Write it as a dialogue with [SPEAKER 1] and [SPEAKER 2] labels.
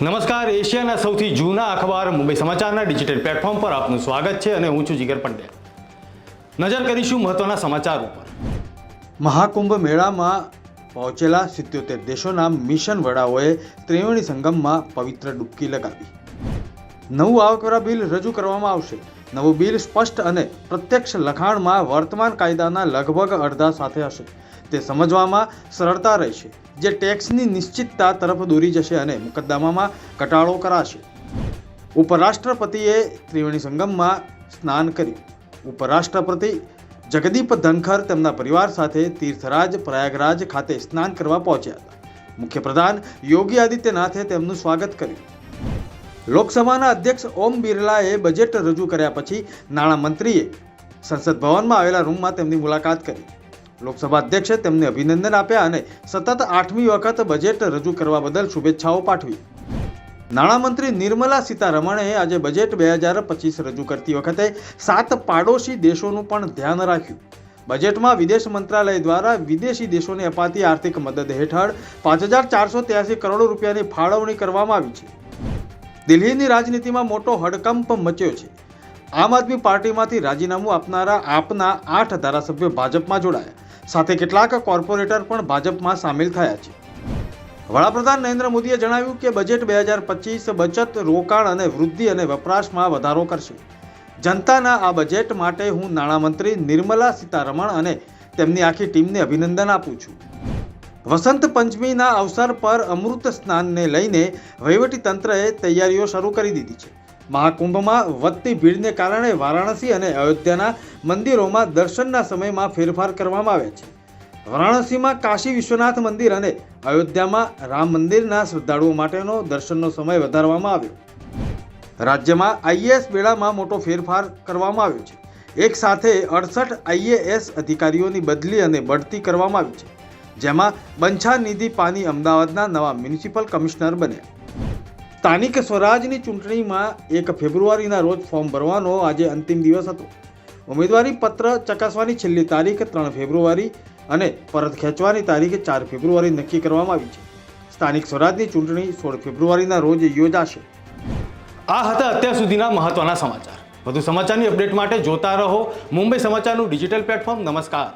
[SPEAKER 1] નમસ્કાર, એશિયાના સૌથી જૂના અખબાર મુંબઈ સમાચારના ડિજિટલ પ્લેટફોર્મ પર આપનું સ્વાગત છે અને હું છું જીગર પંડ્યા. નજર કરીશું મહત્વના સમાચાર ઉપર.
[SPEAKER 2] મહાકુંભ મેળામાં પહોંચેલા સિત્યોતેર દેશોના મિશન વડાઓએ ત્રિવેણી સંગમમાં પવિત્ર ડૂબકી લગાવી. નવું આવકવેરા બિલ રજૂ કરવામાં આવશે. નવું બિલ સ્પષ્ટ અને પ્રત્યક્ષ લખાણમાં વર્તમાન કાયદાના લગભગ અડધા સાથે હશે. તે સમજવામાં સરળતા રહેશે. જે ટેક્સની નિશ્ચિતતા તરફ દોરી જશે અને મુકદ્દમામાં ઘટાડો કરાશે. ઉપરાષ્ટ્રપતિએ ત્રિવેણી સંગમમાં સ્નાન કર્યું. ઉપરાષ્ટ્રપતિ જગદીપ ધનખર તેમના પરિવાર સાથે તીર્થરાજ પ્રયાગરાજ ખાતે સ્નાન કરવા પહોંચ્યા હતા. મુખ્યપ્રધાન યોગી આદિત્યનાથે તેમનું સ્વાગત કર્યું. લોકસભાના અધ્યક્ષ ઓમ બિરલાએ બજેટ રજૂ કર્યા પછી નાણામંત્રીએ સંસદ ભવનમાં આવેલા રૂમમાં તેમની મુલાકાત કરી. લોકસભા અધ્યક્ષે તેમને અભિનંદન આપ્યા અને સતત આઠમી વખત બજેટ રજૂ કરવા બદલ શુભેચ્છાઓ પાઠવી. નાણામંત્રી નિર્મલા સીતારમણે આજે બજેટ બે હજાર પચીસ રજૂ કરતી વખતે સાત પાડોશી દેશોનું પણ ધ્યાન રાખ્યું. બજેટમાં વિદેશ મંત્રાલય દ્વારા વિદેશી દેશોને અપાતી આર્થિક મદદ હેઠળ પાંચ હજાર ચારસો ત્યાસી કરોડ રૂપિયાની ફાળવણી કરવામાં આવી છે. દિલ્હીની રાજનીતિમાં મોટો હડકંપ મચ્યો છે. આમ આદમી પાર્ટીમાંથી રાજીનામું આપનારા આપના આઠ ધારાસભ્યો ભાજપમાં જોડાયા. સાથે કેટલાક કોર્પોરેટર પણ ભાજપમાં સામેલ થયા છે. વડાપ્રધાન નરેન્દ્ર મોદીએ જણાવ્યું કે બજેટ બે હજાર પચીસ બચત, રોકાણ અને વૃદ્ધિ અને વપરાશમાં વધારો કરશે. જનતાના આ બજેટ માટે હું નાણામંત્રી નિર્મલા સીતારમણ અને તેમની આખી ટીમને અભિનંદન આપું છું. વસંત પંચમીના અવસર પર અમૃત સ્નાનને લઈને વહીવટી તંત્રએ તૈયારીઓ શરૂ કરી દીધી છે. મહાકુંભમાં વધતી ભીડને કારણે વારાણસી અને અયોધ્યાના મંદિરોમાં દર્શનના સમયમાં ફેરફાર કરવામાં આવ્યા છે. વારાણસીમાં કાશી વિશ્વનાથ મંદિર અને અયોધ્યામાં રામ મંદિરના શ્રદ્ધાળુઓ માટેનો દર્શનનો સમય વધારવામાં આવ્યો. રાજ્યમાં આઈએએસ બેડામાં મોટો ફેરફાર કરવામાં આવ્યો છે. એક સાથે અડસઠ આઈએએસ અધિકારીઓની બદલી અને બઢતી કરવામાં આવી છે. જેમાં બંછા નિધિ પાની અમદાવાદના નવા મ્યુનિસિપલ કમિશનર બન્યા. સ્થાનિક સ્વરાજની ચૂંટણીમાં એક ફેબ્રુઆરીના રોજ ફોર્મ ભરવાનો આજે અંતિમ દિવસ હતો. ઉમેદવારી પત્ર ચકાસવાની છેલ્લી તારીખ ત્રણ ફેબ્રુઆરી અને પરત ખેંચવાની તારીખ ચાર ફેબ્રુઆરી નક્કી કરવામાં આવી છે. સ્થાનિક સ્વરાજની ચૂંટણી સોળ ફેબ્રુઆરીના રોજ યોજાશે.
[SPEAKER 1] આ હતા અત્યાર સુધીના મહત્વના સમાચાર. વધુ સમાચારની અપડેટ માટે જોતા રહો મુંબઈ સમાચારનું ડિજિટલ પ્લેટફોર્મ. નમસ્કાર.